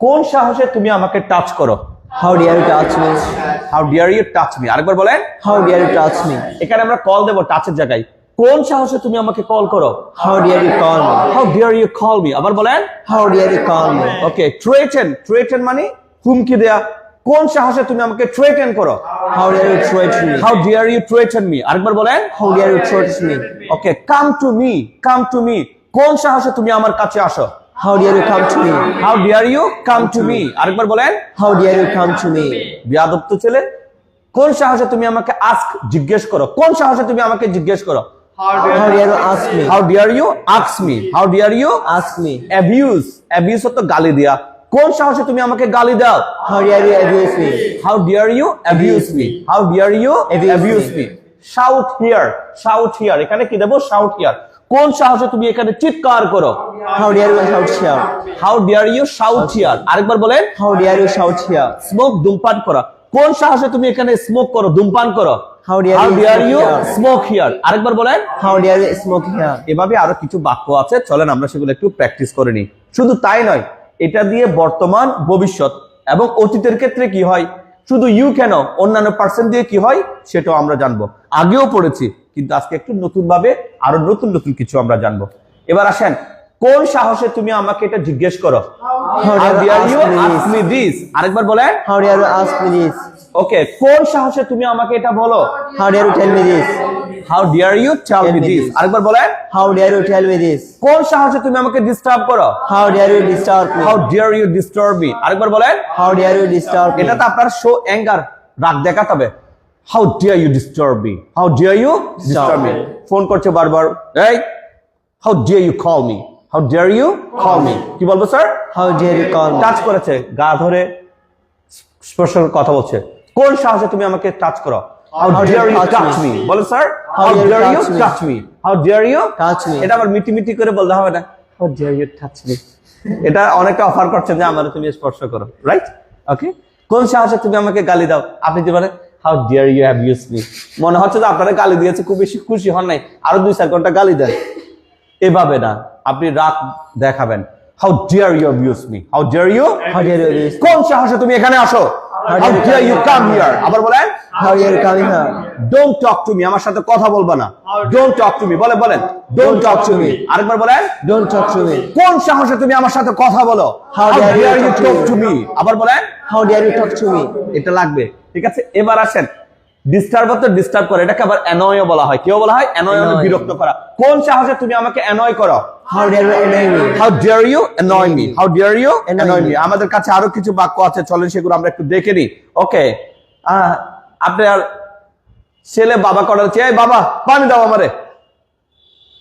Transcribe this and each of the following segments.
কোন সাহসে তুমি আমাকে টাচ করো? How dare you touch me? How dare you touch me আরেকবার বলেন, How dare you touch me এখানে আমরা কল দেবো টাচের জায়গায়। কোন সাহসে তুমি আমাকে কল করো? How dare you call me how dare you call me আবার বলেন, How dare you call me okay threaten threaten মানে হুমকি দেয়া। কোন সাহসে তুমি আমাকে থ্রেটেন করো? How dare you threaten me how dare you threaten me আরেকবার বলেন, How dare you threaten me okay come to me come to me কোন সাহসে তুমি আমার কাছে আসো? How dare you come to me? How dare you come to me আরেকবার বলেন How dare you come to me? বিয়াদব তো ছেলে কোন সাহসে তুমি আমাকে আস্ক জিজ্ঞেস করো? কোন সাহসে তুমি আমাকে জিজ্ঞেস করো? How dare you ask me? How dare you ask me how dare you Ask me. Abuse abuse তো গালি দেয়া। কোন সাহসে তুমি আমাকে গালি দাও? How dare you abuse me? How dare you abuse me how dare you Abuse abuse me. Me shout here shout here এখানে কি দেবো? শাউট হিয়ার কোন সাহসে তুমি এখানে চিৎকার করো? How dare you shout here? How dare you shout here আরেকবার বলেন how dare you shout here? Smoke ধূমপান করা। কোন সাহসে তুমি এখানে স্মোক করো ধূমপান করো? How dare you smoke here আরেকবার বলেন How dare you smoke here? এভাবে আরও কিছু বাক্য আছে চলেন আমরা সেগুলো একটু প্র্যাকটিস করে নিই। শুধু তাই নয় এটা দিয়ে বর্তমান ভবিষ্যৎ এবং অতীতের ক্ষেত্রে কি হয়? শুধু ইউ কেন? অন্যান্য পার্সন দিয়ে কি হয়? সেটাও আমরা জানব। আগেও পড়েছি কিন্তু আজকে একটু নতুন ভাবে আরও নতুন নতুন কিছু আমরা জানব এবার আসেন কোন সাহসে তুমি আমাকে এটা জিজ্ঞেস করো? আরেকবার বলেন? ওকে কোন সাহসে তুমি আমাকে এটা বলো this? How dare you tell me this আরেকবার বলেন me this? কোন সাহসে তুমি আমাকে ডিস্টার্ব করো you disturb me? How dare you disturb me আরেকবার বলেন dare you disturb me? এটা তো আপনার শো অ্যাঙ্গার রাগ দেখাতে হবে how dare you disturb me how dare you disturb me phone করছে বারবার right how dare you call me how dare you call me কি বলব sir How dare you call me? Touch করেছে গা ধরে স্পর্শ করে কথা বলছে। কোন সাহসে তুমি আমাকে টাচ করো? How How dare you you touch me me? বলেন sir how dare dare you touch me how dare you Touch me. এটা আবার মিটি মিটি করে বলতে হবে না। How dare you touch me এটা অনেকে অফার করছেন যে আমার তুমি স্পর্শ করো। রাইট ওকে কোন সাহসে তুমি আমাকে গালি দাও? আপনি যে বলেন? How dare you abuse me মনে হচ্ছে যে আপনারা গালি দিয়েছে খুব বেশি খুশি হন নাই। আরও দুই চার ঘণ্টা গালি দেন। এভাবে না আপনি রাগ দেখাবেন। How dare you abuse me how dare you How dare you abuse me? কোন সাহসে তুমি এখানে আসো? How dare you come here আবার বলেন? Dare you come here? Don't talk to me আমার সাথে কথা বলবা না। ডোন্ট টক টু মি বলে বলেন ডোন্ট টক টু মি আরেকবার বলেন? Don't talk to me. কোন সাহসে তুমি আমার সাথে কথা বলো? How dare you talk me? To me আবার বলেন? How dare you talk to me? এটা লাগবে। ঠিক আছে? এবার আসেন। ডিস্টার্ব তো ডিস্টার্ব করে এটাকে আবার অ্যানয় বলা হয়। কেউ বলা হয়? অ্যানয় মানে বিরক্ত করা। কোন সাহসে তুমি আমাকে অ্যানয় করো? How dare you annoy me how dare you annoy me আমাদের কাছে আরও কিছু বাক্য আছে চলেন সেগুলো আমরা একটু দেখে নিই। ওকে আপনার ছেলে বাবা করার এই বাবা পানি দাও আমারে।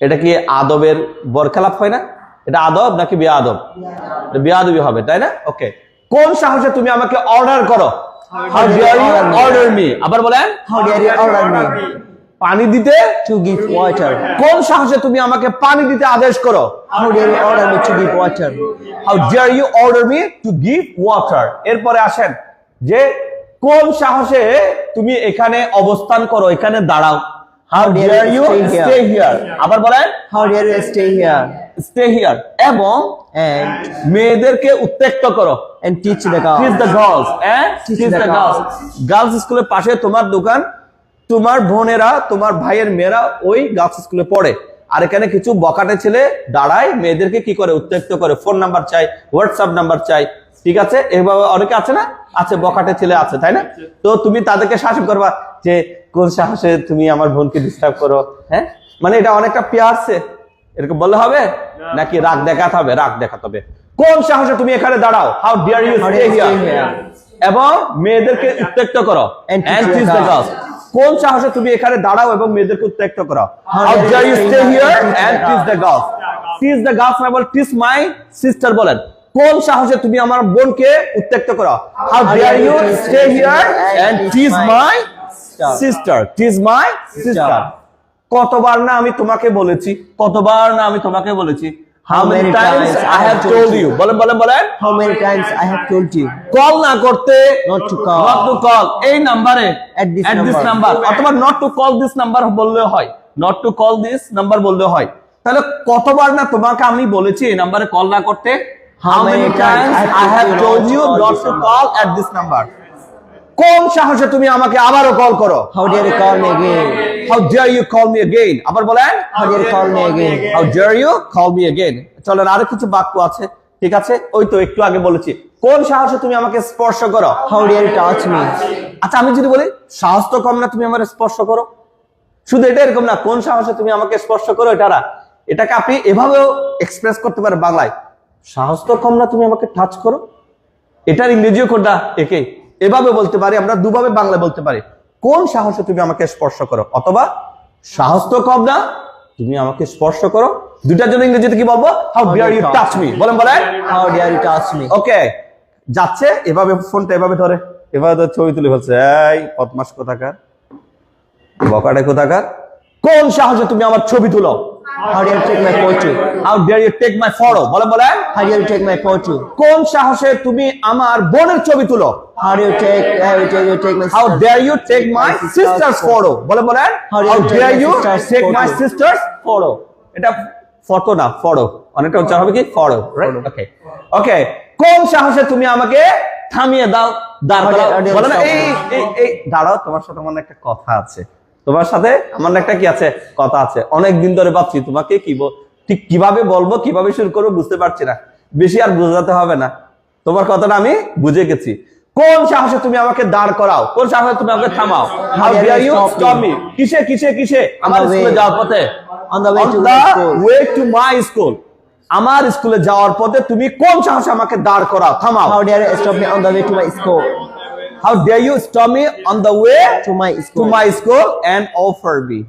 এটা কি আদবের বরখেলাপ হয় না? এটা আদব নাকি বেআদব? এটা বেআদবি হবে তাই না? ওকে কোন সাহসে তুমি আমাকে অর্ডার করো? How dare you order me আবার বলেন How dare you order me? পানি দিতে to give water? কোন সাহসে তুমি আমাকে পানি দিতে আদেশ করো? How dare you order me to give water? How dare you order me to give water এরপরে আসেন যে কোন সাহসে তুমি এখানে অবস্থান করো এখানে দাঁড়াও। How dare dare you you stay here? Stay here আবার বলেন How dare you stay here? Stay here এবং মেয়েদেরকে উত্তেক্ত করো। Tease the? Girls tease the girls girls স্কুলের পাশে তোমার দোকান তোমার বোনেরা তোমার ভাইয়ের মেয়েরা ওই গার্লস স্কুলে পড়ে। আর এখানে কিছু বকাটে ছেলে দাঁড়ায় মেয়েদেরকে কি করে? উত্তেক্ত করে। ফোন নাম্বার চাই হোয়াটসঅ্যাপ নাম্বার চাই ঠিক আছে? এভাবে অনেকে আছে না? আছে বকাটে ছেলে আছে তাই না? তো তুমি তাদেরকে শাসন করবা যে কোন সাহসে তুমি আমার বোনকে ডিস্টার্ব করো হ্যাঁ? মানে এটা অনেকটা পেয়ারছে এরকম বললে হবে? নাকি রাগ দেখাতে হবে? রাগ দেখাতে হবে। কোন সাহসে তুমি এখানে দাঁড়াও? How dare you stay here এবং মেয়েদেরকে উত্তেক্ত করো। Teach the girls. girls. কোন সাহসে তুমি এখানে দাঁড়াও এবং মেয়েদেরকে উত্তেক্ত করো? How dare you stay here and tease the girls tease the girls মানে বল টিচ মাই সিস্টার বলেন। কোন সাহসে তুমি আমার বোনকে উত্তেক্ত করো? How dare you stay here and tease my sister tease my sister কতবার না আমি তোমাকে বলেছি? কতবার না আমি তোমাকে বলেছি? How many times I have told you বলেন বলেন বলেন। How many times I have told you? Call না করতে। Not to call? Not to call এই নাম্বারে At this at this number. অথবা not to call this number বললেও হয়। Not to call this number বললেও হয়। তাহলে কতবার না তোমাকে আমি বলেছি এই নাম্বারে কল না করতে? How many times I have told you not to call at this number? কোন সাহসে তুমি আমাকে আবারও কল করো? How dare you call me again? How dare you call me again? আবার বলেন? Dare you call me again? How dare you call me again? চলেন আরও কিছু বাক্য আছে। ঠিক আছে? ওই তো একটু আগে বলেছি। কোন সাহসে তুমি আমাকে স্পর্শ করো? How dare you touch me? আচ্ছা আমি যদি বলি সাহস তো কম না তুমি আমার স্পর্শ করো। শুধু এটা এরকম না কোন সাহসে তুমি আমাকে স্পর্শ করো এটা না। এটাকে আপনি এভাবেও এক্সপ্রেস করতে পারেন বাংলায়। সাহস তো কম না তুমি আমাকে টাচ করো। এটার ইংরেজিও কোনটা একে এভাবে বলতে পারি আমরা দুভাবে বাংলা বলতে পারি। কোন সাহসে তুমি আমাকে স্পর্শ করো? অথবা সাহস তো কম না তুমি আমাকে স্পর্শ করো। দুটার জন্য ইংরেজিতে কি বলব? How dare you touch me বলেন বলেন। How dare you touch me? ওকে যাচ্ছে এভাবে ফোনটা এভাবে ধরে। এভাবে ধরে ছবি তুলে ফেলছে। এই পদ্মাস কোথাকার? বকাটে কোথাকার? কোন সাহসে তুমি আমার ছবি তুলো? How dare you take my photo? How dare you take my photo বলেন বলেন। How dare you take my photo? কোন সাহসে তুমি আমার বোনের ছবি তুলো? How do you take? How dare you take my? How sister's- dare you My sister's sister's photo বলেন বলেন। How dare you take my sister's photo? এটা ফটো না ফটো অনেকটা উচ্চারণ হবে কি? ফটো রাইট ওকে ওকে কোন সাহসে তুমি আমাকে থামিয়ে দাও দাঁড় How dare- করাও? how dare বলে না এই এই এই দাঁড়াও তোমার সাথে আমার একটা কথা আছে। তোমার সাথে আমার একটা কি আছে? কথা আছে। অনেক দিন ধরে ভাবছি তোমাকে কি ঠিক কীভাবে বলব কীভাবে শুরু করব বুঝতে পারছি না। বেশি আর বোঝাতে হবে না। তোমার কথাটা আমি বুঝে গেছি। কোন সাহসে তুমি আমাকে দাঁড় করাও? কোন সাহসে তুমি আমাকে থামাও? How dare you stop me কিসে কিসে কিসে? আমার স্কুলে যাওয়ার পথে? Way to my school. আমার স্কুলে যাওয়ার পথে তুমি কোন সাহসে আমাকে দাঁড় করাও? থামাও। How dare you stop me on the way to my school, to my school and offer me.